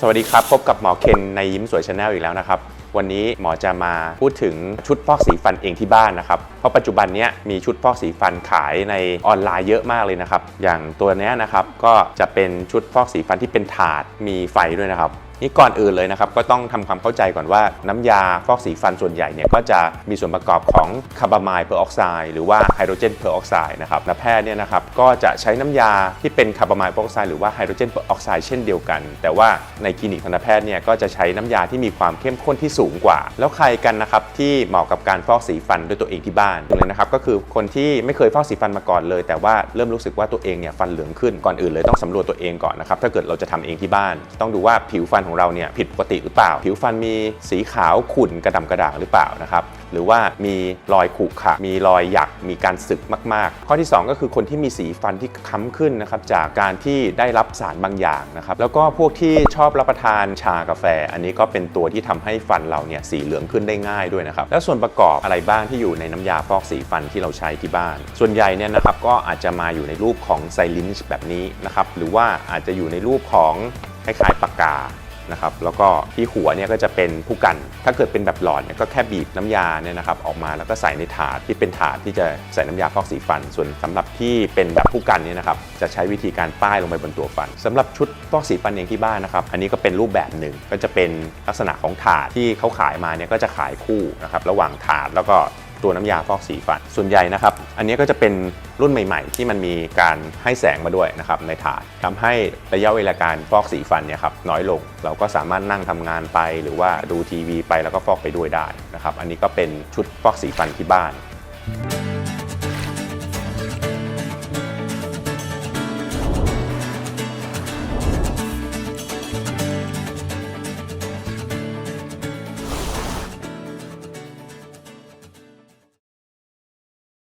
สวัสดีครับ พบกับหมอเคนในยิ้มสวยชาแนลอีกแล้วนะครับ วันนี้หมอจะมาพูดถึงชุดฟอกสีฟันเองที่บ้านนะครับ เพราะปัจจุบันนี้มีชุดฟอกสีฟันขายในออนไลน์เยอะมากเลยนะครับ อย่างตัวนี้นะครับก็จะเป็นชุดฟอกสีฟันที่เป็นถาดมีไฟด้วยนะครับ นี่ก่อนอื่นเลยนะครับก็ต้องทำความเข้าใจก่อนว่าน้ำยาฟอกสีฟันส่วนใหญ่เนี่ยก็จะมีส่วนประกอบของคาร์บามายเพอร์ออกไซด์หรือว่าไฮโดรเจนเพอร์ออกไซด์นะครับและแพทย์เนี่ยนะครับก็จะใช้น้ำยาที่เป็นคาร์บามายเพอร์ออกไซด์หรือว่าไฮโดรเจนเพอร์ออกไซด์เช่นเดียวกัน แต่ว่าในคลินิกทันตแพทย์เนี่ยก็จะใช้น้ำยาที่มีความเข้มข้นที่สูงกว่า แล้วใครกันนะครับที่เหมาะกับการฟอกสีฟันด้วยตัวเองที่บ้านเลยนะครับก็คือคนที่ไม่เคยฟอกสีฟันมาก่อนเลย แต่ว่าเริ่มรู้สึกว่าตัวเองเนี่ยฟันเหลืองขึ้นก่อนอื่นเลยต้องสำรวจตัวเองก่อนนะครับถ้าเกิดเราจะทำเองที่บ้าน ต้องดูว่าผิวฟันของเราเนี่ยผิดปกติหรือเปล่า ผิวฟันมีสีขาวขุ่นกระดำกระด่างหรือเปล่านะครับหรือว่ามีรอยขรุขะมีรอยหยักมีการสึกมาก ๆ ข้อที่ 2 ก็คือคนที่มีสีฟันที่ค้ำขึ้นนะครับจากการที่ได้รับสารบางอย่างนะครับแล้วก็พวกที่ชอบรับประทานชากาแฟ อันนี้ก็เป็นตัวที่ทำให้ฟันเราเนี่ยสีเหลืองขึ้นได้ง่ายด้วยนะครับแล้วส่วนประกอบอะไรบ้างที่อยู่ในน้ำยาฟอกสีฟันที่เราใช้ที่บ้าน ส่วนใหญ่เนี่ยนะครับก็อาจจะมาอยู่ในรูปของไซลินช์แบบนี้นะครับหรือว่าอาจจะอยู่ในรูปของคล้ายๆปากกา นะครับแล้วก็ที่หัวเนี่ยก็จะเป็นผู้กัน ถ้าเกิดเป็นแบบหลอดเนี่ยก็แค่บีบน้ำยาเนี่ยนะครับออกมาแล้วก็ใส่ในถาดที่เป็นถาดที่จะใส่น้ำยาฟอกสีฟัน ส่วนสำหรับที่เป็นแบบผู้กันเนี่ยนะครับจะใช้วิธีการป้ายลงไปบนตัวฟันสำหรับชุดฟอกสีฟันเองที่บ้านนะครับอันนี้ก็เป็นรูปแบบหนึ่งก็จะเป็นลักษณะของถาดที่เขาขายมาเนี่ยก็จะขายคู่นะครับระหว่างถาดแล้วก็ ตัวน้ำยาฟอกสีฟัน ส่วนใหญ่นะครับ อันนี้ก็จะเป็นรุ่นใหม่ ๆ ที่มันมีการให้แสงมาด้วยนะครับในถาดทำให้ระยะเวลาการฟอกสีฟันเนี่ยครับน้อยลง เราก็สามารถนั่งทำงานไป หรือว่าดูทีวีไปแล้วก็ฟอกไปด้วยได้นะครับ อันนี้ก็เป็นชุดฟอกสีฟันที่บ้าน